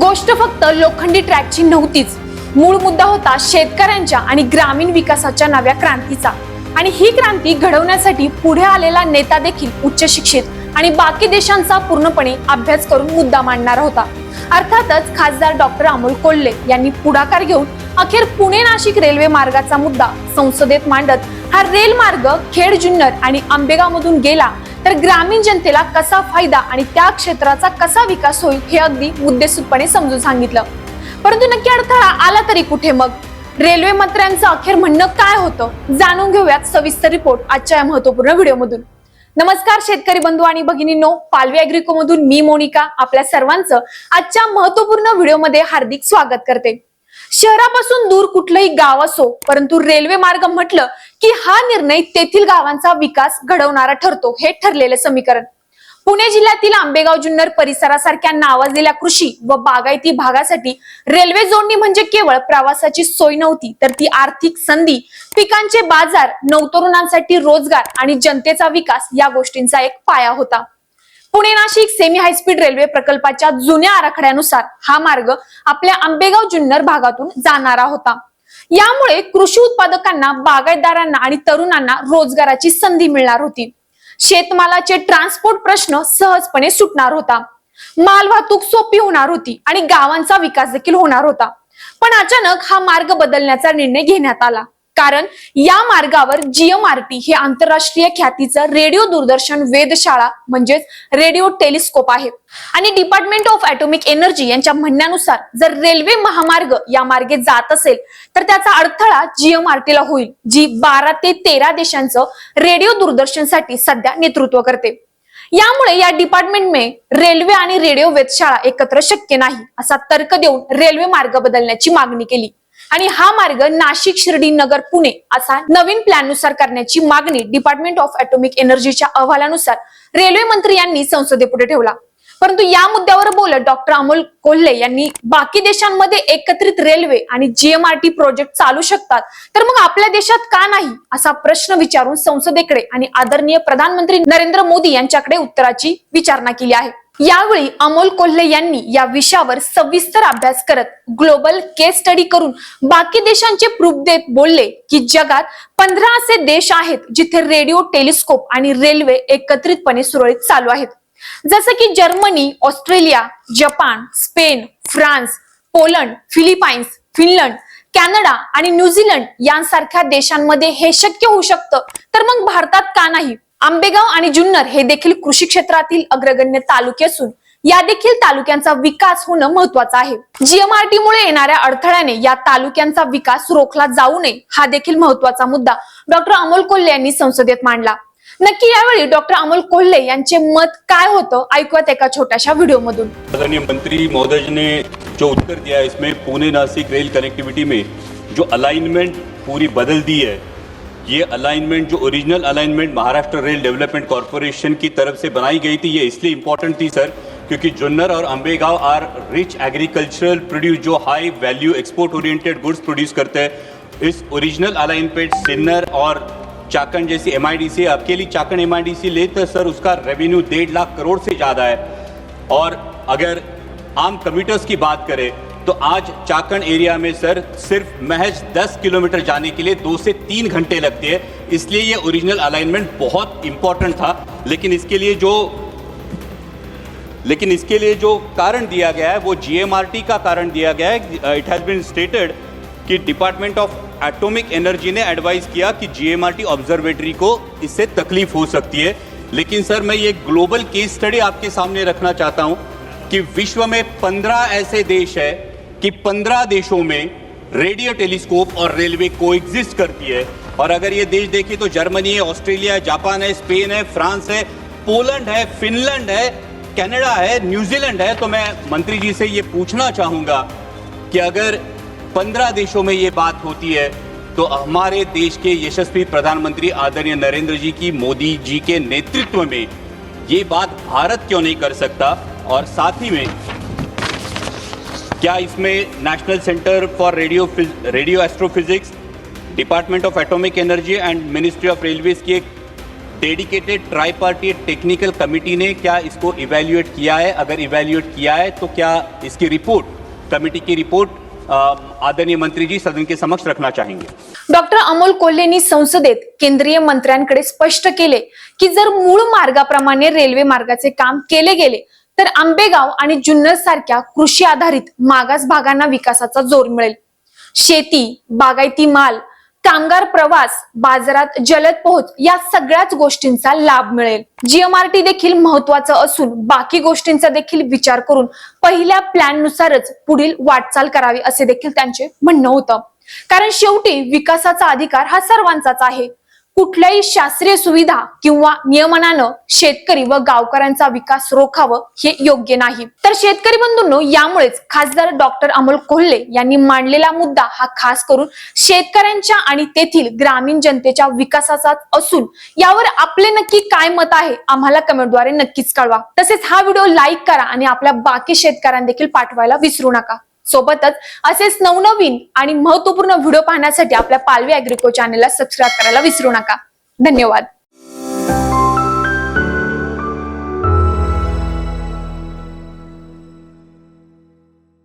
गोष्ट फक्त लोखंडी ट्रॅकची नव्हतीच. मूळ मुद्दा होता शेतकऱ्यांच्या आणि ग्रामीण विकासाच्या नव्या क्रांतीचा. आणि ही क्रांती घडवण्यासाठी पुढे आलेला नेता देखील उच्च शिक्षित आणि बाकी देशांचा पूर्णपणे अभ्यास करून मुद्दा मांडणारा होता. अर्थातच खासदार डॉक्टर अमोल कोल्हे यांनी पुढाकार घेऊन अखेर पुणे नाशिक रेल्वे मार्गाचा मुद्दा संसदेत मांडत हा रेल मार्ग खेड जुन्नर आणि आंबेगाव मधून गेला तर ग्रामीण जनतेला कसा फायदा आणि त्या क्षेत्राचा कसा विकास होईल हे अगदी मुद्देसूदपणे समजून सांगितलं. परंतु नक्की अडथळा आला तरी कुठे मग? रेल्वे मंत्र्यांचं अखेर म्हणणं काय होतं? जाणून घेऊयात सविस्तर रिपोर्ट आजच्या या महत्त्वपूर्ण व्हिडिओमधून. नमस्कार शेतकरी बंधू आणि भगिनींनो पालवी अॅग्रिको मधून मी मोनिका आपल्या सर्वांचं आजच्या महत्त्वपूर्ण व्हिडिओमध्ये हार्दिक स्वागत करते. शहरापासून दूर कुठलंही गाव असो परंतु रेल्वे मार्ग म्हटलं की हा निर्णय तेथील गावांचा विकास घडवणारा ठरतो हे ठरलेले समीकरण. पुणे जिल्ह्यातील आंबेगाव जुन्नर परिसरासारख्या नावाजलेल्या कृषी व बागायती भागासाठी रेल्वे जोडणी म्हणजे केवळ प्रवासाची सोय नव्हती तर ती आर्थिक संधी पिकांचे बाजार नवतरुणांसाठी रोजगार आणि जनतेचा विकास या गोष्टींचा एक पाया होता. Pune Nashik semi high speed railway प्रकल्पाच्या जुन्या आराखड्यानुसार हा मार्ग आपल्या आंबेगाव जुन्नर भागातून जाणारा होता. यामुळे कृषी उत्पादकांना बागायतदारांना आणि तरुणांना रोजगाराची संधी मिळणार होती. शेतमालाचे ट्रान्सपोर्ट प्रश्न सहजपणे सुटणार होता. माल वाहतूक सोपी होणार होती आणि गावांचा विकास देखील होणार होता. पण अचानक हा मार्ग बदलण्याचा निर्णय घेण्यात आला. कारण या मार्गावर जीएमआरटी हे आंतरराष्ट्रीय ख्यातीचं रेडिओ दूरदर्शन वेधशाळा म्हणजेच रेडिओ टेलिस्कोप आहे. आणि डिपार्टमेंट ऑफ ॲटॉमिक एनर्जी यांच्या म्हणण्यानुसार जर रेल्वे महामार्ग या मार्गे जात असेल तर त्याचा अडथळा जीएमआरटीला होईल जी बारा ते तेरा देशांचं रेडिओ दूरदर्शनसाठी सध्या नेतृत्व करते. यामुळे या डिपार्टमेंटने रेल्वे आणि रेडिओ वेधशाळा एकत्र शक्य नाही असा तर्क देऊन रेल्वे मार्ग बदलण्याची मागणी केली. आणि हा मार्ग नाशिक शिर्डी नगर पुणे असा नवीन प्लॅननुसार करण्याची मागणी डिपार्टमेंट ऑफ ॲटॉमिक एनर्जीच्या अहवालानुसार रेल्वे मंत्री यांनी संसदेपुढे ठेवला. परंतु या मुद्द्यावर बोलत डॉक्टर अमोल कोल्हे यांनी बाकी देशांमध्ये एकत्रित रेल्वे आणि जीएमआरटी प्रोजेक्ट चालू शकतात तर मग आपल्या देशात का नाही असा प्रश्न विचारून संसदेकडे आणि आदरणीय प्रधानमंत्री नरेंद्र मोदी यांच्याकडे उत्तराची विचारणा केली आहे. यावेळी अमोल कोल्हे यांनी या विषयावर सविस्तर अभ्यास करत ग्लोबल केस स्टडी करून बाकी देशांचे प्रूफ देत बोलले की जगात पंधरा असे देश आहेत जिथे रेडिओ टेलिस्कोप आणि रेल्वे एकत्रितपणे सुरळीत चालू आहेत. जसं की Germany Australia Japan Spain France Poland Philippines Finland Canada आणि न्यूझीलंड यांसारख्या देशांमध्ये हे शक्य होऊ शकतं. तर मग भारतात का नाही? आंबेगाव आणि जुन्नर हे देखील कृषी क्षेत्रातील अग्रगण्य तालुके असून या देखील तालुक्यांचा विकास होणं महत्वाचं आहे. जीएमआरटी मुळे येणाऱ्या अडथळ्याने या तालुक्यांचा विकास रोखला जाऊ नये हा देखील महत्त्वाचा मुद्दा डॉक्टर अमोल कोल्हे यांनी संसदेत मांडला. नक्की यावेळी डॉक्टर अमोल कोल्हे यांचे मत काय होतं ऐकूयात एका छोट्याशा व्हिडिओमधून. आदरणीय मंत्री महोदय ने जो उत्तर दिया है इसमें पुणे नासिक रेल कनेक्टिविटी में जो अलाइनमेंट पूरी बदल दी है ये अलाइनमेंट जो original alignment Maharashtra rail development corporation की तरफ़ से बनाई गई थी, ये इसलिए इम्पोर्टेंट थी सर क्योंकि जुन्नर और Ambegaon are rich agricultural produce जो high value export oriented goods produce करते हैं। इस ओरिजिनल अलाइनमेंट सिन्नर और चाकन जैसी एम अकेली चाकन एम आई ले तो सर उसका रेवेन्यू डेढ़ लाख करोड़ से ज़्यादा है। और अगर आम कम्यूटर्स की बात करें तो आज चाकण एरिया में सर सिर्फ़ महज 10 किलोमीटर जाने के लिए दो से तीन घंटे लगते हैं। इसलिए ये ओरिजिनल अलाइनमेंट बहुत इंपॉर्टेंट था। लेकिन इसके लिए जो, लेकिन इसके लिए जो कारण दिया गया है, वो जीएमआरटी का कारण दिया गया है। इट हैज़ बीन स्टेटेड कि डिपार्टमेंट ऑफ़ एटॉमिक एनर्जी ने एडवाइस किया कि जीएमआरटी ऑब्जर्वेटरी को इससे तकलीफ़ हो सकती है। लेकिन सर, मैं ये ग्लोबल केस स्टडी आपके सामने रखना चाहता हूँ कि विश्व में पंद्रह ऐसे देश है कि पंद्रह देशों में रेडियो टेलीस्कोप और रेलवे को एग्जिस्ट करती है। और अगर ये देश देखें तो जर्मनी है, ऑस्ट्रेलिया है, जापान है, स्पेन है, फ्रांस है, पोलैंड है, फिनलैंड है, कनाडा है, न्यूजीलैंड है। तो मैं मंत्री जी से ये पूछना चाहूँगा कि अगर पंद्रह देशों में ये बात होती है तो हमारे देश के यशस्वी प्रधानमंत्री आदरणीय नरेंद्र जी की, मोदी जी के नेतृत्व में ये बात भारत क्यों नहीं कर सकता? और साथ ही में क्या इसमें national centre for radio radio astrophysics department of atomic energy and ministry of railways की एक dedicated tri party technical committee ने क्या इसको इवेल्युएट किया है? अगर इवेल्युएट किया है तो क्या इसकी रिपोर्ट कमिटी की रिपोर्ट आदरणीय मंत्री जी सदन के समक्ष रखना चाहेंगे? डॉक्टर अमोल कोल्हेंनी संसदेत केंद्रीय मंत्र्यांकडे स्पष्ट केले की जर मूळ मार्गाप्रमाणे रेल्वे मार्गाचे काम केले गेले तर आंबेगाव आणि जुन्नर सारख्या कृषी आधारित मागास भागांना विकासाचा जोर मिळेल. शेती बागायती माल कामगार प्रवास बाजारात जलद पोहोच या सगळ्याच गोष्टींचा लाभ मिळेल. जीएमआरटी देखील महत्वाचं असून बाकी गोष्टींचा देखील विचार करून पहिल्या प्लॅन नुसारच पुढील वाटचाल करावी असे देखील त्यांचे म्हणणं होतं. कारण शेवटी विकासाचा अधिकार हा सर्वांचाच आहे. कुठल्याही शास्त्रीय सुविधा किंवा नियमनानं शेतकरी व गावकऱ्यांचा विकास रोखावं हे योग्य नाही. तर शेतकरी बंधूंनो यामुळेच खासदार डॉक्टर अमोल कोल्हे यांनी मांडलेला मुद्दा हा खास करून शेतकऱ्यांच्या आणि तेथील ग्रामीण जनतेच्या विकासाचा असून यावर आपले नक्की काय मत आहे आम्हाला कमेंटद्वारे नक्कीच कळवा. तसेच हा व्हिडिओ लाईक करा आणि आपल्या बाकी शेतकऱ्यांना देखील पाठवायला विसरू नका. सोबतच असेच नवनवीन आणि महत्त्वपूर्ण व्हिडिओ पाहण्यासाठी आपल्या पालवी अॅग्रिको चॅनेलला सबस्क्राईब करायला विसरू नका. धन्यवाद.